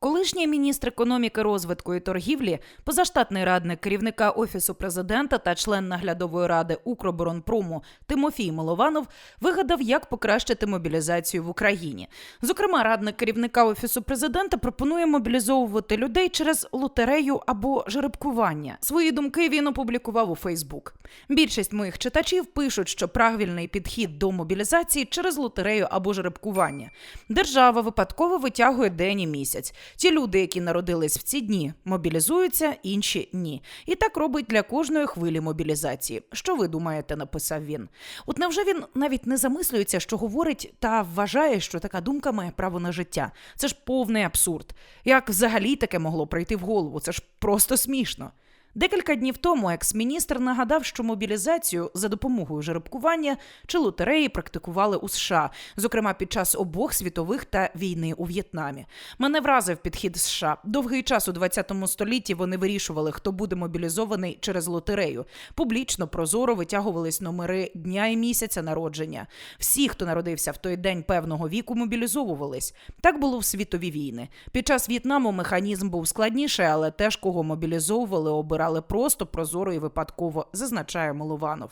Колишній міністр економіки, розвитку і торгівлі, позаштатний радник керівника офісу президента та член наглядової ради Укроборонпрому Тимофій Милованов вигадав, як покращити мобілізацію в Україні. Зокрема, радник керівника офісу президента пропонує мобілізовувати людей через лотерею або жеребкування. Свої думки він опублікував у Фейсбук. Більшість моїх читачів пишуть, що правильний підхід до мобілізації через лотерею або жеребкування. Держава випадково витягує день і місяць. Ті люди, які народились в ці дні, мобілізуються, інші ні. І так робить для кожної хвилі мобілізації. Що ви думаєте, написав він. От невже він навіть не замислюється, що говорить, та вважає, що така думка має право на життя? Це ж повний абсурд. Як взагалі таке могло прийти в голову? Це ж просто смішно. Декілька днів тому екс-міністр нагадав, що мобілізацію за допомогою жеребкування чи лотереї практикували у США, зокрема під час обох світових та війни у В'єтнамі. Мене вразив підхід США. Довгий час у 20 столітті вони вирішували, хто буде мобілізований через лотерею. Публічно прозоро витягувались номери дня і місяця народження. Всі, хто народився в той день певного віку, мобілізовувались. Так було в світові війни. Під час В'єтнаму механізм був складніший, але теж кого мобілізовували, обирали просто прозоро і випадково, зазначає Милованов.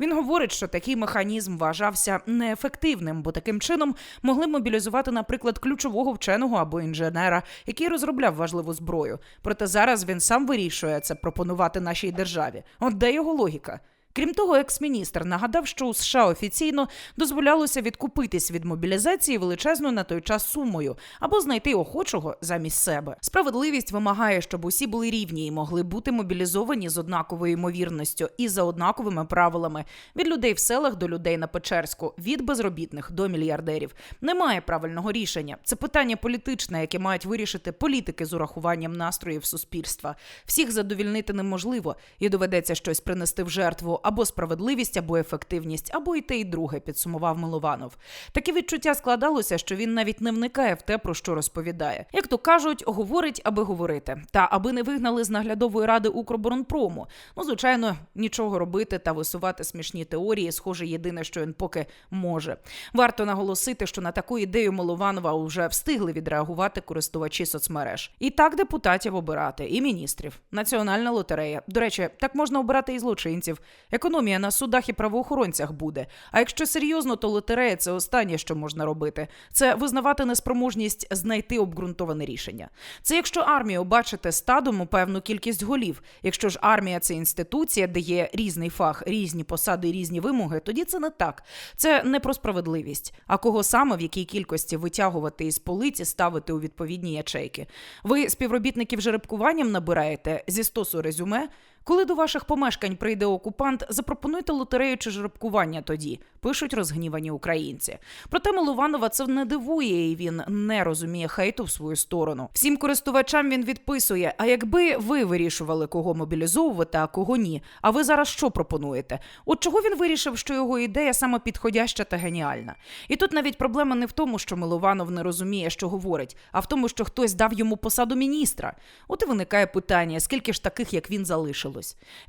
Він говорить, що такий механізм вважався неефективним, бо таким чином могли мобілізувати, наприклад, ключового вченого або інженера, який розробляв важливу зброю. Проте зараз він сам вирішує це пропонувати нашій державі. От де його логіка? Крім того, екс-міністр нагадав, що у США офіційно дозволялося відкупитись від мобілізації величезною на той час сумою або знайти охочого замість себе. Справедливість вимагає, щоб усі були рівні і могли бути мобілізовані з однаковою ймовірністю і за однаковими правилами від людей в селах до людей на Печерську, від безробітних до мільярдерів. Немає правильного рішення. Це питання політичне, яке мають вирішити політики з урахуванням настроїв суспільства. Всіх задовільнити неможливо, і доведеться щось принести в жертву або справедливість, або ефективність, або і те, і друге, підсумував Милованов. Таке відчуття складалося, що він навіть не вникає в те, про що розповідає. Як то кажуть, говорить, аби говорити, та аби не вигнали з наглядової ради Укроборонпрому. Ну, звичайно, нічого робити та висувати смішні теорії, схоже, єдине, що він поки може. Варто наголосити, що на таку ідею Милованова вже встигли відреагувати користувачі соцмереж. І так депутатів обирати, і міністрів. Національна лотерея. До речі, так можна обирати і злочинців. Економія на судах і правоохоронцях буде. А якщо серйозно, то лотерея це останнє, що можна робити. Це визнавати неспроможність знайти обґрунтоване рішення. Це якщо армію бачите стадом у певну кількість голів. Якщо ж армія це інституція, де є різний фах, різні посади, різні вимоги, тоді це не так. Це не про справедливість. А кого саме в якій кількості витягувати із полиці, ставити у відповідні ячейки. Ви співробітників жеребкуванням набираєте зі стосу резюме. Коли до ваших помешкань прийде окупант, запропонуйте лотерею чи жеребкування тоді, пишуть розгнівані українці. Проте Милованова це не дивує, і він не розуміє хейту в свою сторону. Всім користувачам він відписує: а якби ви вирішували, кого мобілізовувати, а кого ні. А ви зараз що пропонуєте? От чого він вирішив, що його ідея саме підходяща та геніальна? І тут навіть проблема не в тому, що Милованов не розуміє, що говорить, а в тому, що хтось дав йому посаду міністра. От і виникає питання: скільки ж таких, як він, залишилось?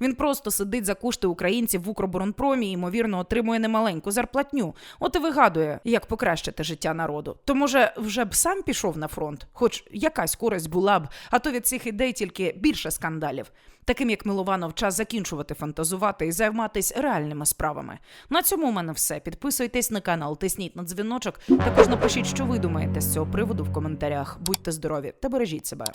Він просто сидить за кошти українців в Укроборонпромі і, ймовірно, отримує немаленьку зарплатню. От і вигадує, як покращити життя народу. То може вже б сам пішов на фронт, хоч якась користь була б, а то від цих ідей тільки більше скандалів. Таким як Милованов, час закінчувати фантазувати і займатися реальними справами. На цьому у мене все. Підписуйтесь на канал, тисніть на дзвіночок. Також напишіть, що ви думаєте з цього приводу в коментарях. Будьте здорові та бережіть себе.